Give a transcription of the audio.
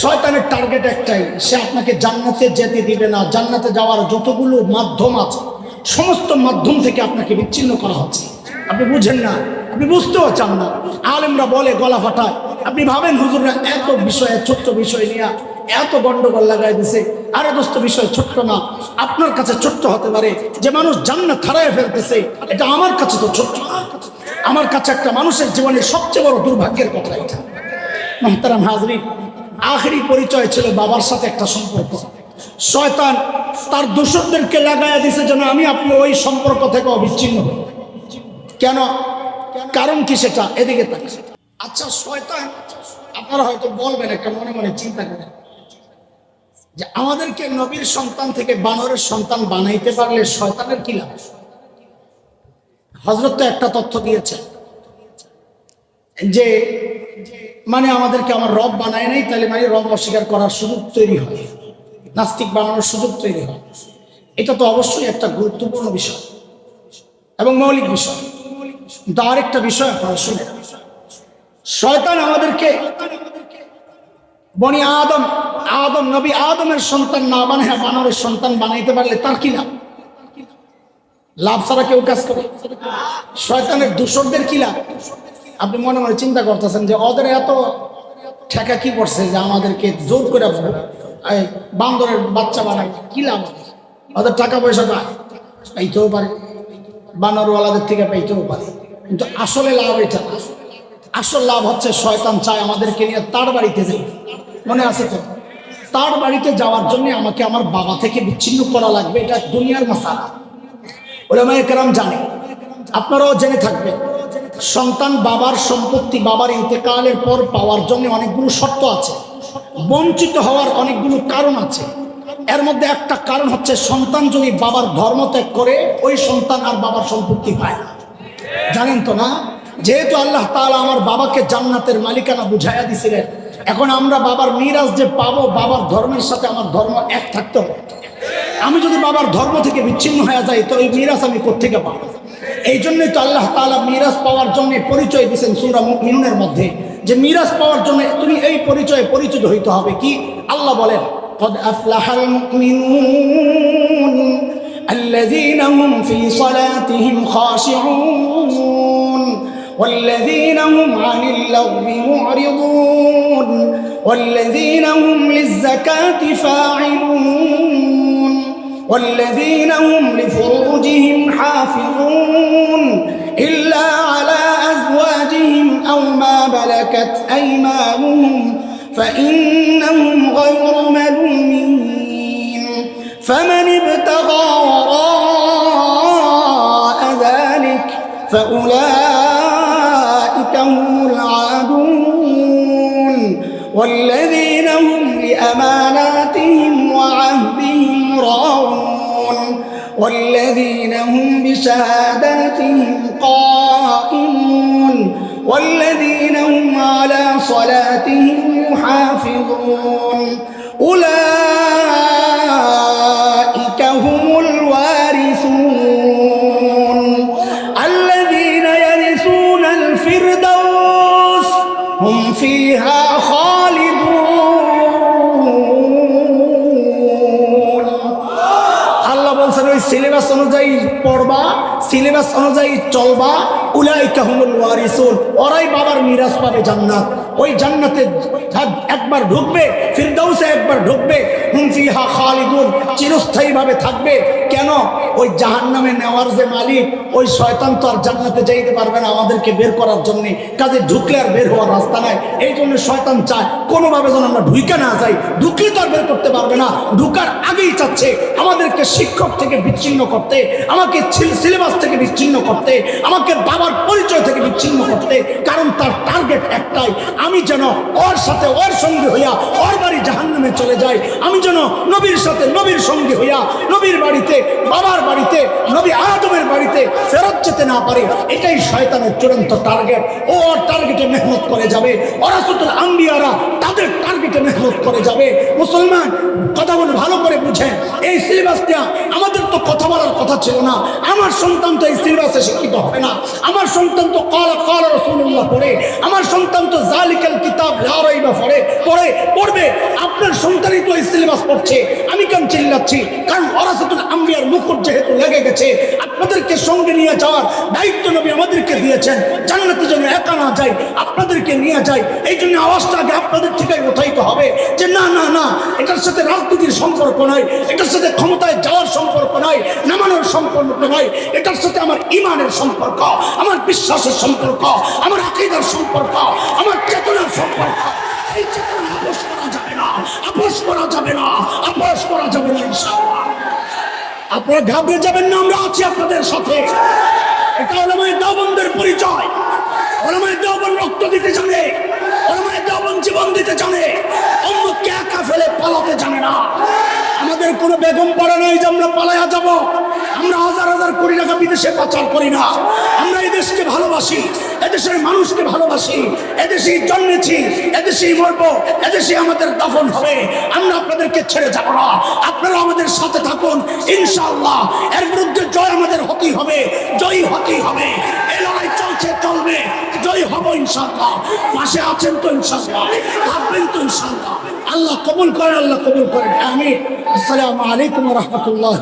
শয়তানের টার্গেট একটাই, সে আপনাকে জান্নাতে যেতে দিবে না। জান্নাতে যাওয়ার যতগুলো মাধ্যম আছে, সমস্ত মাধ্যম থেকে আপনাকে বিচ্ছিন্ন করা হচ্ছে। আপনি বুঝেন না, আপনি বুঝতেও চান না। আলেমরা বলে, গলা ফাটায়। আপনি ভাবেন হুজুররা এত বিষয়ে, ছোট্ট বিষয় নিয়ে এত গন্ডগোল লাগাই দিছে। আরে দোস্ত, বিষয় ছোট্ট না। আপনার কাছে ছোট্ট হতে পারে যে মানুষ জান্নাত হারায় ফেলতেছে। এটা আমার কাছে তো ছোট্ট না। আমার কাছে একটা মানুষের জীবনের সবচেয়ে বড় দুর্ভাগ্যের কথা এটা। মহতারাম হাজরি আখেরি পরিচয় ছিল বাবার সাথে একটা সম্পর্ক। শয়তান তার দোষকদেরকে লাগাইয়া দিছে যেন আমি আপনি ওই সম্পর্ক থেকে অবিচ্ছিন্ন কেন? কারণ কি সেটা? এদিকে আচ্ছা শয়তান, আপনারা হয়তো বলবেন, একটা মনে মনে চিন্তা করেন যে আমাদেরকে নবীর সন্তান থেকে বানরের সন্তান বানাইতে পারলে শয়তানের কি লাভ? হজরত তো একটা তথ্য দিয়েছে যে মানে আমাদেরকে আমার রব বানায় নাই, তাহলে মানে রব অস্বীকার করার সুযোগ তৈরি হয়। নাস্তিক বানানোর সুযোগ তৈরি হয়। এটা তো অবশ্যই একটা গুরুত্বপূর্ণ বিষয় এবং মৌলিক বিষয়। কিন্তু আরেকটা বিষয় আপনারা শুনে শয়তান আমাদেরকে বনি আদম আদম, নবী আদমের সন্তান না বানায় বানরের সন্তান বানাইতে পারলে তার কি লাভ? লাভ ছাড়া কেউ কাজ করে। শয়তানের দূষকদের কি লাভ? আপনি মনে মনে চিন্তা করতেছেন যে ওদের এত ঠেকা কি করছে যে আমাদেরকে জোর করে বান্দরের বাচ্চা বানায়, কি লাভ ওদের? টাকা পয়সা পায় পাইতেও পারে, বানরওয়ালাদের থেকে পাইতেও পারে। কিন্তু আসলে লাভ এটা আসল লাভ হচ্ছে শয়তান চায় আমাদেরকে নিয়ে তার বাড়িতে যাই। মনে আছে তো? তার বাড়িতে যাওয়ার জন্য আমাকে আমার বাবা থেকে বিচ্ছিন্ন করা লাগবে, এটা দুনিয়ার মাসালা ওলামায়ে কেরাম জানে। আপনারাও জেনে থাকবেন। সন্তান বাবার সম্পত্তি, বাবার ইন্তেকালের পর পাওয়ার জন্য অনেকগুলো শর্ত আছে। বঞ্চিত হওয়ার অনেকগুলো কারণ আছে। এর মধ্যে একটা কারণ হচ্ছে সন্তান যদি বাবার ধর্ম ত্যাগ করে, ওই সন্তান আর বাবার সম্পত্তি পায় না। জানেন তো না? যেহেতু আল্লাহ তাআলা আমার বাবাকে জান্নাতের মালিকানা বুঝাইয়া দিছিলেন, এখন আমরা বাবার মিরাজ যে পাবো, বাবার ধর্মের সাথে আমার ধর্ম এক থাকতে হবে। আমি যদি বাবার ধর্ম থেকে বিচ্ছিন্ন হয়ে যাই, তো এই মিরাজ আমি কোথেকে পাবো? এই জন্যই তো আল্লাহ তাআলা মিরাজ পাওয়ার জন্য পরিচয় দিয়েছেন সুরা মিনুনের মধ্যে যে মিরাজ পাওয়ার জন্য তুমি এই পরিচয়ে পরিচিত হইতে হবে কি আল্লাহ বলেন قد أفلح المؤمنون الذين هم في صلاتهم خاشعون والذين هم عن اللغو معرضون والذين هم للزكاة فاعلون والذين هم لفروجهم حافظون إلا على أزواجهم أو ما ملكت أيمانهم فإنهم غير ملومين فمن ابتغى وراء ذلك فأولئك هم العادون والذين هم لأماناتهم والذين هم بشهاداتهم قائمون والذين هم على صلاتهم يحافظون. أولئك هم الوارثون. الذين يرثون الفردوس هم فيها সিলেবাস অনুযায়ী চলবা ওরাই বাবার পাবে জান্নাত। ওই জান্নাতে একবার ঢুকবে একবার ঢুকবে, হুম ফিহা খালিদুন, চিরস্থায়ীভাবে থাকবে। কেন? ওই জাহান্নামে নেওয়ার যে মালিক, ওই শয়তান তো আর জান্নাতে যাইতে পারবে না আমাদেরকে বের করার জন্য। কাজে ঢুকলে আর বের হওয়ার রাস্তা নাই। এই জন্য শয়তান চায়, কোনোভাবে যেন আমরা ঢুকে না যাই। ঢুকলে তো আর বের করতে পারবে না। ঢুকার আগেই চাচ্ছে, আমাদেরকে শিক্ষক থেকে বিচ্ছিন্ন করতে, আমাকে সিলেবাস থেকে বিচ্ছিন্ন করতে, আমাকে বাবার পরিচয় থেকে বিচ্ছিন্ন করতে, কারণ তার টার্গেট একটাই, আমি যেন ওর সাথে ওর সঙ্গে হইয়া ওর বাড়ি জাহান্নামে চলে যাই, আমি যেন নবীর সাথে নবীর সঙ্গে হইয়া নবীর বাড়িতে, বাবার বাড়িতে, নবী আদমের বাড়িতে ফেরত যেতে না পারে, এটাই শয়তানের চূড়ান্ত টার্গেট ও ওর টার্গেটে মেহনত করে যাবে অরাসতুল আম্বিয়ারা তাদের টার্গেটে মেহনত করে যাবে। মুসলমান কথাগুলো ভালো করে বুঝেন এই সিলেবাসটা আমাদের তো কথা বলার কথা ছিল না। আমার সন্তান তো এই সিলেবাসে শিক্ষিত হবে না। আমার সন্তান তো কলা কলা রসুল্লাহ পড়ে। আমার সন্তান তো জালিকাল কিতাব লারাইবা পড়ে পড়ে পড়বে আপনার সন্তানই তো এই সিলেবাস পড়ছে। আমি কেন চিল্লাচ্ছি? কারণ অরাসতুল আম্বিয়ার মুকুট যেহেতু লেগে গেছে, আপনাদেরকে সঙ্গে নিয়ে যাওয়ার দায়িত্ব নবী আমাদেরকে দিয়েছেন। জান্নাতে যেন একা না যাই, আপনাদেরকে নিয়ে যাই। এই জন্য আওয়াজটা আগে আপনাদের থেকে উঠাইতে হবে যে, না না না, এটার সাথে রাজনীতির সম্পর্ক নয় এটার সাথে ক্ষমতায় যাওয়ার সম্পর্ক নয় নামানোর সম্পর্ক নয় এটার সাথে আমার ইমানের সম্পর্ক, আমার বিশ্বাসের সম্পর্ক, আমার আকিদার সম্পর্ক, আমার চেতনার সম্পর্ক। এই চেতনা আপোষ করা যাবে না না, আপোষ করা যাবে না আপনারা ঘাবড়ে যাবেন না, আমরা আছি আপনাদের সাথে। এটা ওলামায় দেওবন্দের পরিচয়। ওলামায় দেওবন রক্ত দিতে জানে, ওলামায় দেওবন জীবন দিতে জানে অন্যকে একা ফেলে পালাতে জানে না। আমাদের কোনো বেগম পড়া নেই যে আমরা পালায়া যাব। আমরা হাজার হাজার কোটি টাকা বিদেশে পাচার করি না। আমরা এই দেশকে ভালোবাসি, এদেশের মানুষকে ভালোবাসি, এদেশেই জন্মেছি, এদেশেই মরবো এদেশে আমাদের দফন হবে। আমরা আপনাদেরকে ছেড়ে যাব না। আপনারা আমাদের সাথে থাকুন ইনশাল্লাহ এর বিরুদ্ধে জয় আমাদের হতেই হবে, জয়ী হতেই হবে। এই লড়াই চলছে, চলবে। জয় হব ইনশাল্লাহ পাশে আছেন তো ইনশাআল্লাহ, থাকবেন তো ইনশাল্লাহ আল্লাহ কবুল করেন, আল্লাহ কবুল করেন। আমি আসসালামু আলাইকুম রহমতুল্লাহ